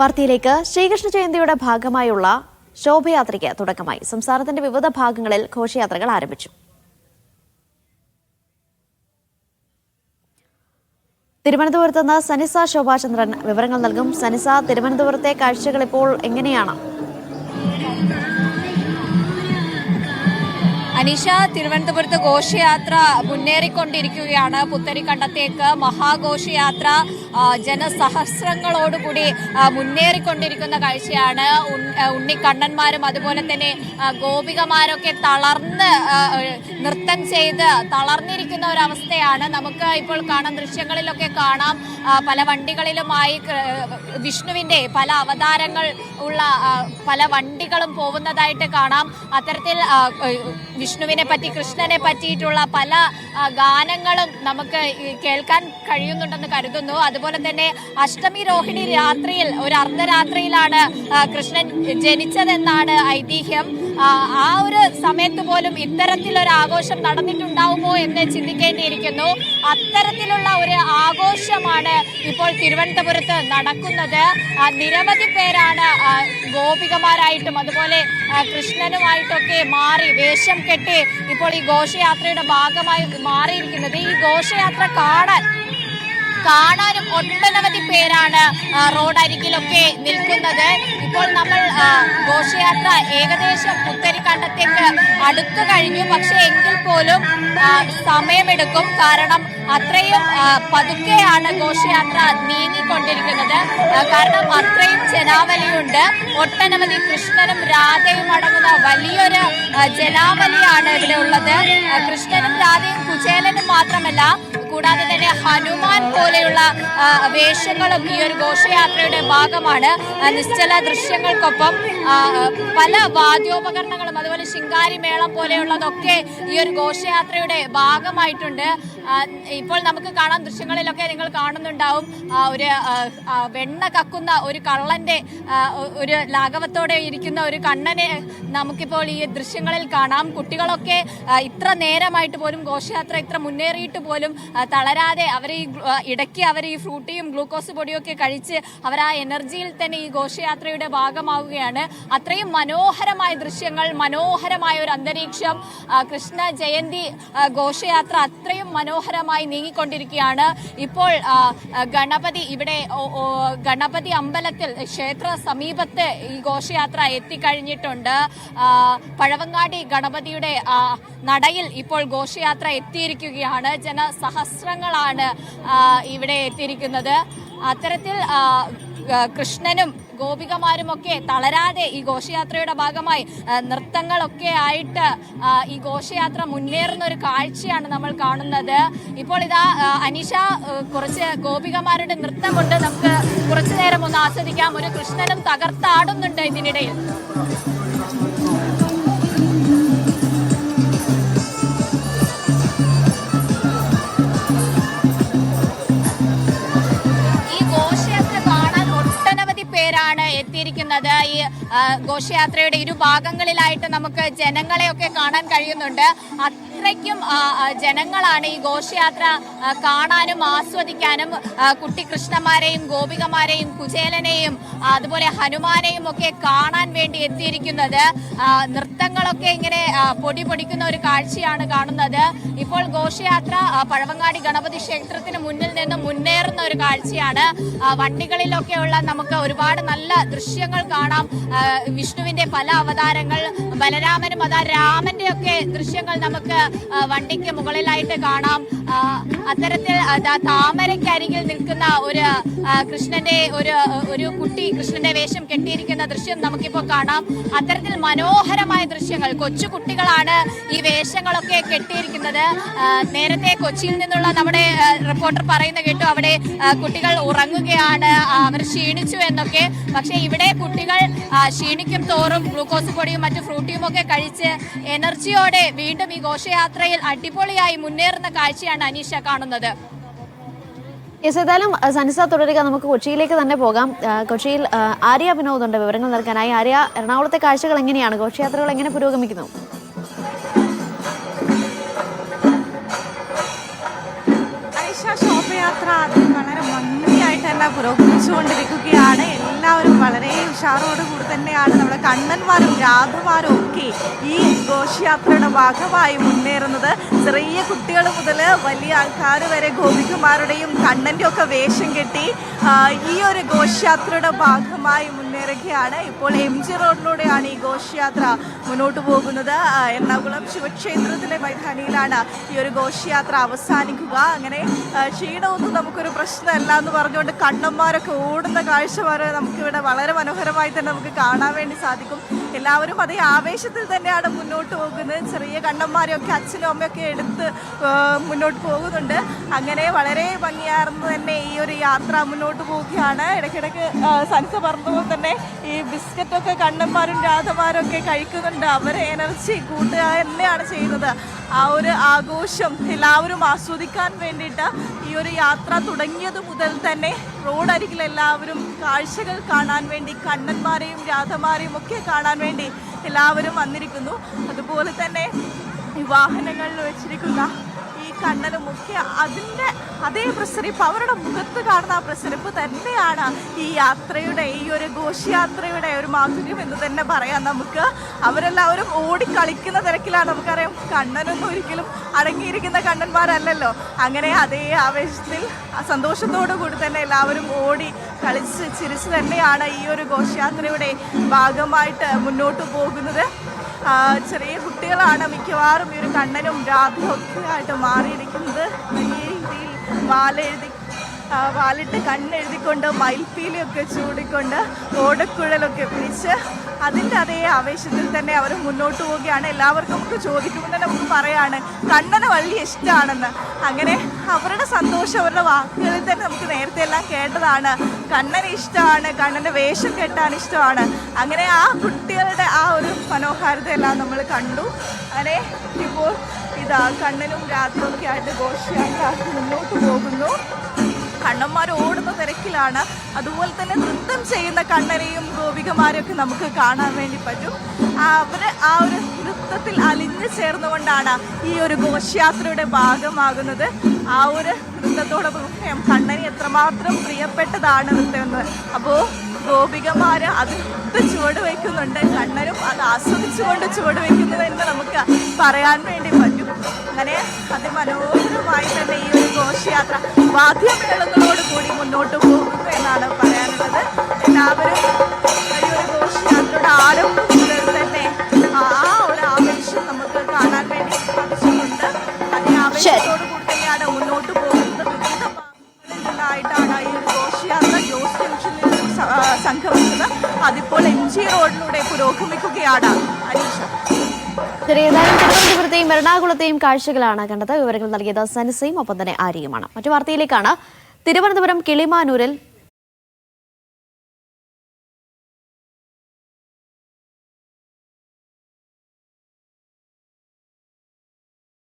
വാർത്തയിലേക്ക് ശ്രീകൃഷ്ണ ജയന്തിയുടെ ഭാഗമായുള്ള ശോഭയാത്രയ്ക്ക് തുടക്കമായി. സംസ്ഥാനത്തിന്റെ വിവിധ ഭാഗങ്ങളിൽ ഘോഷയാത്രകൾ ആരംഭിച്ചു. തിരുവനന്തപുരത്ത് നിന്ന് സനിസ ശോഭാചന്ദ്രൻ വിവരങ്ങൾ നൽകും. സനിസ തിരുവനന്തപുരത്തെ കാഴ്ചകൾ ഇപ്പോൾ എങ്ങനെയാണ്? അനീഷ തിരുവനന്തപുരത്ത് ഘോഷയാത്ര മുന്നേറിക്കൊണ്ടിരിക്കുകയാണ്. പുത്തരിക്കണ്ടത്തേക്ക് മഹാഘോഷയാത്ര ജനസഹസ്രങ്ങളോടുകൂടി മുന്നേറിക്കൊണ്ടിരിക്കുന്ന കാഴ്ചയാണ്. ഉണ്ണിക്കണ്ണന്മാരും അതുപോലെ തന്നെ ഗോപികമാരൊക്കെ തളർന്ന് നൃത്തം ചെയ്ത് തളർന്നിരിക്കുന്ന ഒരവസ്ഥയാണ്. നമുക്ക് ഇപ്പോൾ കാണാം ദൃശ്യങ്ങളിലൊക്കെ കാണാം. പല വണ്ടികളിലുമായി വിഷ്ണുവിന്റെ പല അവതാരങ്ങൾ ഉള്ള പല വണ്ടികളും പോകുന്നതായിട്ട് കാണാം. അത്തരത്തിൽ ആ, വിഷ്ണുവിനെ പറ്റി കൃഷ്ണനെ പറ്റിയിട്ടുള്ള പല ഗാനങ്ങളും നമുക്ക് കേൾക്കാൻ കഴിയുന്നുണ്ടെന്ന് കരുതുന്നു. അതുപോലെ തന്നെ അഷ്ടമി രോഹിണി രാത്രിയിൽ ഒരു അർദ്ധരാത്രിയിലാണ് കൃഷ്ണൻ ജനിച്ചതെന്നാണ് ഐതിഹ്യം. ആ, ഒരു സമയത്ത് പോലും ഇത്തരത്തിലൊരു ആഘോഷം നടന്നിട്ടുണ്ടാവുമോ എന്ന് ചിന്തിക്കേണ്ടിയിരിക്കുന്നു. അത്തരത്തിലുള്ള ഒരു ആഘോഷമാണ് ഇപ്പോൾ തിരുവനന്തപുരത്ത് നടക്കുന്നത്. നിരവധി പേരാണ് ഗോപികമാരായിട്ടും അതുപോലെ കൃഷ്ണനുമായിട്ടൊക്കെ മാറി വേഷം കെട്ടി ഇപ്പോൾ ഈ ഘോഷയാത്രയുടെ ഭാഗമായി മാറിയിരിക്കുന്നത്. ഈ ഘോഷയാത്ര കാണാൻ കാണാനും ഒട്ടനവധി പേരാണ് റോഡരികിലൊക്കെ നിൽക്കുന്നത്. ഇപ്പോൾ നമ്മൾ ഘോഷയാത്ര ഏകദേശം പുത്തരിക്കണ്ടത്തേക്ക് അടുത്തു കഴിഞ്ഞു. പക്ഷേ എങ്കിൽ പോലും സമയമെടുക്കും. കാരണം അത്രയും പതുക്കെയാണ് ഘോഷയാത്ര നീങ്ങിക്കൊണ്ടിരിക്കുന്നത്. കാരണം അത്രയും ജനാവലിയുണ്ട്. ഒട്ടനവധി കൃഷ്ണനും രാധയും അടങ്ങുന്ന വലിയൊരു ജനാവലിയാണ് ഇവിടെ ഉള്ളത്. കൃഷ്ണനും രാധയും കുചേലനും മാത്രമല്ല കൂടാതെ തന്നെ ഹനുമാൻ പോലെയുള്ള വേഷങ്ങളും ഈ ഒരു ഘോഷയാത്രയുടെ ഭാഗമാണ്. നിശ്ചല ദൃശ്യങ്ങൾക്കൊപ്പം പല വാദ്യോപകരണങ്ങളും അതുപോലെ ശിങ്കാരി മേളം പോലെയുള്ളതൊക്കെ ഈ ഒരു ഘോഷയാത്രയുടെ ഭാഗമായിട്ടുണ്ട്. ഇപ്പോൾ നമുക്ക് കാണാം ദൃശ്യങ്ങളിലൊക്കെ നിങ്ങൾ കാണുന്നുണ്ടാവും. ഒരു വെണ്ണ കക്കുന്ന ഒരു കള്ളന്റെ ഒരു ലാഘവത്തോടെ ഇരിക്കുന്ന ഒരു കണ്ണനെ നമുക്കിപ്പോൾ ഈ ദൃശ്യങ്ങളിൽ കാണാം. കുട്ടികളൊക്കെ ഇത്ര നേരമായിട്ട് പോലും ഘോഷയാത്ര ഇത്ര മുന്നേറിയിട്ട് പോലും തളരാതെ അവർ ഈ ഇടയ്ക്ക് അവർ ഈ ഫ്രൂട്ടിയും ഗ്ലൂക്കോസ് പൊടിയും ഒക്കെ കഴിച്ച് അവർ ആ എനർജിയിൽ തന്നെ ഈ ഘോഷയാത്രയുടെ ഭാഗമാവുകയാണ്. അത്രയും മനോഹരമായ ദൃശ്യങ്ങൾ മനോഹരമായ ഒരു അന്തരീക്ഷം കൃഷ്ണ ജയന്തി ഘോഷയാത്ര അത്രയും മനോഹരമായി നീങ്ങിക്കൊണ്ടിരിക്കുകയാണ്. ഇപ്പോൾ ഗണപതി ഇവിടെ ഗണപതി അമ്പലത്തിൽ ക്ഷേത്ര സമീപത്ത് ഈ ഘോഷയാത്ര എത്തിക്കഴിഞ്ഞിട്ടുണ്ട്. പഴവങ്ങാടി ഗണപതിയുടെ നടയിൽ ഇപ്പോൾ ഘോഷയാത്ര എത്തിയിരിക്കുകയാണ്. ജനസഹസ്രങ്ങളാണ് ഇവിടെ എത്തിയിരിക്കുന്നത്. അത്തരത്തിൽ കൃഷ്ണനും ഗോപികമാരുമൊക്കെ തളരാതെ ഈ ഘോഷയാത്രയുടെ ഭാഗമായി നൃത്തങ്ങളൊക്കെ ആയിട്ട് ഈ ഘോഷയാത്ര മുന്നേറുന്ന ഒരു കാഴ്ചയാണ് നമ്മൾ കാണുന്നത്. ഇപ്പോൾ ഇതാ അനിഷ കുറച്ച് ഗോപികമാരുടെ നൃത്തമുണ്ട്. നമുക്ക് കുറച്ചു നേരം ഒന്ന് ആസ്വദിക്കാം. ഒരു കൃഷ്ണനും തകർത്താടുന്നുണ്ട് ഇതിനിടയിൽ. എത്തിയിരിക്കുന്നത് ഈ ഘോഷയാത്രയുടെ ഇരു ഭാഗങ്ങളിലായിട്ട് നമുക്ക് ജനങ്ങളെയൊക്കെ കാണാൻ കഴിയുന്നുണ്ട്. അത്രയ്ക്കും ജനങ്ങളാണ് ഈ ഘോഷയാത്ര കാണാനും ആസ്വദിക്കാനും കുട്ടി കൃഷ്ണന്മാരെയും ഗോപികമാരെയും കുചേലനെയും അതുപോലെ ഹനുമാനെയും ഒക്കെ കാണാൻ വേണ്ടി എത്തിയിരിക്കുന്നത്. നൃത്തങ്ങളൊക്കെ ഇങ്ങനെ പൊടി പൊടിക്കുന്ന ഒരു കാഴ്ചയാണ് കാണുന്നത്. ഇപ്പോൾ ഘോഷയാത്ര പഴവങ്ങാടി ഗണപതി ക്ഷേത്രത്തിന് മുന്നിൽ നിന്ന് മുന്നേറുന്ന ഒരു കാഴ്ചയാണ്. വണ്ടികളിലൊക്കെയുള്ള നമുക്ക് ഒരുപാട് നല്ല ദൃശ്യങ്ങൾ കാണാം. വിഷ്ണുവിന്റെ പല അവതാരങ്ങൾ ബലരാമനും അതാ രാമന്റെ ഒക്കെ ദൃശ്യങ്ങൾ നമുക്ക് വണ്ടിക്ക് മുകളിലായിട്ട് കാണാം. അത്തരത്തിൽ താമരക്കരികിൽ നിൽക്കുന്ന ഒരു കൃഷ്ണന്റെ ഒരു ഒരു കുട്ടി കൃഷ്ണന്റെ വേഷം കെട്ടിയിരിക്കുന്ന ദൃശ്യം നമുക്കിപ്പോൾ കാണാം. അത്തരത്തിൽ മനോഹരമായ ദൃശ്യങ്ങൾ. കൊച്ചു കുട്ടികളാണ് ഈ വേഷങ്ങളൊക്കെ കെട്ടിയിരിക്കുന്നത്. നേരത്തെ കൊച്ചിയിൽ നിന്നുള്ള നമ്മുടെ റിപ്പോർട്ടർ പറയുന്ന കേട്ടു അവിടെ കുട്ടികൾ ഉറങ്ങുകയാണ് അവർ ക്ഷീണിച്ചു എന്നൊക്കെ. പക്ഷേ ഇവിടെ കുട്ടികൾ ക്ഷീണിക്കും തോറും ഗ്ലൂക്കോസ് പൊടിയും മറ്റു ഫ്രൂട്ടിയും ഒക്കെ കഴിച്ച് എനർജിയോടെ വീണ്ടും ഈ ഘോഷയാത്രയിൽ അടിപൊളിയായി മുന്നേറുന്ന കാഴ്ചയാണ് അനീഷ കാണുന്നത്. യെസ് ഏതായാലും സനിസ തുടരുക. നമുക്ക് കൊച്ചിയിലേക്ക് തന്നെ പോകാം. കൊച്ചിയിൽ ആര്യ വിനോദുണ്ട്. വിവരങ്ങൾ നൽകാനായി. ആര്യ എറണാകുളത്തെ കാഴ്ചകൾ എങ്ങനെയാണ്? ഘോഷയാത്രകൾ എങ്ങനെ പുരോഗമിക്കുന്നു? ഐഷ വളരെ തന്നെ പുരോഗമിച്ചുകൊണ്ടിരിക്കുകയാണ്. എല്ലാവരും ഉഷാറോടുകൂടി തന്നെയാണ് നമ്മുടെ കണ്ണന്മാരും രാധമാരും ഒക്കെ ഈ ഘോഷയാത്രയുടെ ഭാഗമായി മുന്നേറുന്നത്. ചെറിയ കുട്ടികൾ മുതൽ വലിയ ആൾക്കാർ വരെ ഗോപികുമാരുടെയും കണ്ണന്റെ ഒക്കെ വേഷം കെട്ടി ഈ ഒരു ഘോഷയാത്രയുടെ ഭാഗമായി മുന്നേറുകയാണ്. ഇപ്പോൾ എം ജി റോഡിലൂടെയാണ് ഈ ഘോഷയാത്ര മുന്നോട്ട് പോകുന്നത്. എറണാകുളം ശിവക്ഷേത്രത്തിലെ മൈതാനിയിലാണ് ഈ ഒരു ഘോഷയാത്ര അവസാനിക്കുക. അങ്ങനെ ക്ഷീണമൊന്നും നമുക്കൊരു പ്രശ്നമല്ല എന്ന് പറഞ്ഞുകൊണ്ട് കണ്ണന്മാരൊക്കെ ഓടുന്ന കാഴ്ച വരെ നമുക്കിവിടെ വളരെ മനോഹരമായി തന്നെ നമുക്ക് കാണാൻ വേണ്ടി സാധിക്കും. എല്ലാവരും അതേ ആവേശത്തിൽ തന്നെയാണ് മുന്നോട്ട് പോകുന്നത്. ചെറിയ കണ്ണന്മാരെയൊക്കെ അച്ഛനും അമ്മയൊക്കെ എടുത്ത് മുന്നോട്ട് പോകുന്നുണ്ട്. അങ്ങനെ വളരെ ഭംഗിയാർന്ന് തന്നെ ഈ ഒരു യാത്ര മുന്നോട്ട് പോവുകയാണ്. ഇടയ്ക്കിടയ്ക്ക് സൻസ് പറഞ്ഞപ്പോൾ തന്നെ ഈ ബിസ്ക്കറ്റൊക്കെ കണ്ണന്മാരും രാധമാരും ഒക്കെ കഴിക്കുന്നുണ്ട്. അവരെ എനർജി കൂട്ടുക തന്നെയാണ് ചെയ്യുന്നത്. ആ ഒരു ആഘോഷം എല്ലാവരും ആസ്വദിക്കാൻ വേണ്ടിയിട്ട് ഈ ഒരു യാത്ര തുടങ്ങിയത് മുതൽ തന്നെ റോഡരികിൽ എല്ലാവരും കാഴ്ചകൾ കാണാൻ വേണ്ടി കണ്ണന്മാരെയും രാധമാരെയും ഒക്കെ കാണാൻ വേണ്ടി എല്ലാവരും വന്നിരിക്കുന്നു. അതുപോലെ തന്നെ ഈ വാഹനങ്ങളിൽ വെച്ചിരിക്കുന്ന കണ്ണനും ഒക്കെ അതിന്റെ അതേ പ്രസരിപ്പ് അവരുടെ മുഖത്ത് കാണുന്ന ആ പ്രസരിപ്പ് തന്നെയാണ് ഈ യാത്രയുടെ ഈ ഒരു ഘോഷയാത്രയുടെ ഒരു മാധുര്യം എന്ന് തന്നെ പറയാം നമുക്ക്. അവരെല്ലാവരും ഓടിക്കളിക്കുന്ന തിരക്കിലാണ് നമുക്കറിയാം. കണ്ണനൊന്നും ഒരിക്കലും അടങ്ങിയിരിക്കുന്ന കണ്ണന്മാരല്ലല്ലോ. അങ്ങനെ അതേ ആവേശത്തിൽ സന്തോഷത്തോടു കൂടി തന്നെ എല്ലാവരും ഓടി കളിച്ച് ചിരിച്ച് തന്നെയാണ് ഈ ഒരു ഘോഷയാത്രയുടെ ഭാഗമായിട്ട് മുന്നോട്ട് പോകുന്നത്. ചെറിയ കുട്ടികളാണ് മിക്കവാറും ഈ ഒരു കണ്ണനും രാധയും ഒക്കെ ആയിട്ട് മാറിയിരിക്കുന്നത്. വലിയ രീതിയിൽ വാലെഴുതി ആ, വാലിട്ട് കണ്ണെഴുതിക്കൊണ്ട് മയിൽപ്പീലിയൊക്കെ ചൂടിക്കൊണ്ട് ഓടക്കുഴലൊക്കെ പിടിച്ച് അതിന്റെ അതേ ആവേശത്തിൽ തന്നെ അവർ മുന്നോട്ട് പോവുകയാണ്. എല്ലാവർക്കും നമുക്ക് ചോദിക്കുമ്പോൾ തന്നെ നമുക്ക് പറയാണ് കണ്ണന് വലിയ ഇഷ്ടമാണെന്ന് അങ്ങനെ അവരുടെ സന്തോഷം അവരുടെ വാക്കുകളിൽ തന്നെ നമുക്ക് നേരത്തെ എല്ലാം കേട്ടതാണ്. കണ്ണന് ഇഷ്ടമാണ് കണ്ണന്റെ വേഷം കെട്ടാൻ ഇഷ്ടമാണ്. അങ്ങനെ ആ കുട്ടികളുടെ ആ ഒരു മനോഹാരിതയെല്ലാം നമ്മൾ കണ്ടു. അങ്ങനെ ഇപ്പോൾ ഇതാ കണ്ണനും രാത്രിയൊക്കെ ആയിട്ട് ഘോഷയാത്ര മുന്നോട്ട് പോകുന്നു. കണ്ണന്മാർ ഓടുന്ന തിരക്കിലാണ്. അതുപോലെ തന്നെ നൃത്തം ചെയ്യുന്ന കണ്ണനെയും ഗോപികമാരെയൊക്കെ നമുക്ക് കാണാൻ വേണ്ടി പറ്റും. അവർ ആ ഒരു നൃത്തത്തിൽ അലിഞ്ഞു ചേർന്നുകൊണ്ടാണ് ഈ ഒരു ഘോഷയാത്രയുടെ ഭാഗമാകുന്നത്. ആ ഒരു നൃത്തത്തോടൊപ്പം കണ്ണന് എത്രമാത്രം പ്രിയപ്പെട്ടതാണ് നൃത്തം എന്ന് അപ്പോൾ ഗോപികമാര് അതിനൊത്ത് ചുവട് വയ്ക്കുന്നുണ്ട്. കണ്ണനും അത് ആസ്വദിച്ചുകൊണ്ട് ചുവട് വയ്ക്കുന്നത് എന്ന് നമുക്ക് പറയാൻ വേണ്ടി പറ്റും. അങ്ങനെ അതിമനോഹരമായി തന്നെ ഈ ഘോഷയാത്ര. വാദ്യമേളങ്ങളോട് കൂടി മുന്നോട്ട് പോകുന്നു എന്നാണ് പറയാനുള്ളത്. എല്ലാവരും ഈ ഒരു ഘോഷയാത്രയുടെ ആരംഭം മുതൽ തന്നെ ആ ഒരു ആവേശം നമുക്ക് കാണാൻ വേണ്ടി സാധിച്ചിട്ടുണ്ട്. അതിന് ആവേശത്തോടു കൂടി തന്നെയാണ് മുന്നോട്ട് പോകുന്നത്. വിവിധ ഭാഗങ്ങളിൽ നിന്നായിട്ടാണ് ഈ ഒരു ഘോഷയാത്ര ജോസ് ജംഗ്ഷനിൽ നിന്നും സ- ആ, സംഗമിച്ചത്. അതിപ്പോൾ എം ജി റോഡിലൂടെ പുരോഗമിക്കുകയാണ് അനീഷ. തിരുവനന്തപുരത്തെയും എറണാകുളത്തെയും കാഴ്ചകളാണ് കണ്ടത്. വിവരങ്ങൾ നൽകിയത് സനസയും ഒപ്പം തന്നെ ആര്യയുമാണ്. മറ്റു വാർത്തയിലേക്കാണ്. തിരുവനന്തപുരം കിളിമാനൂരിൽ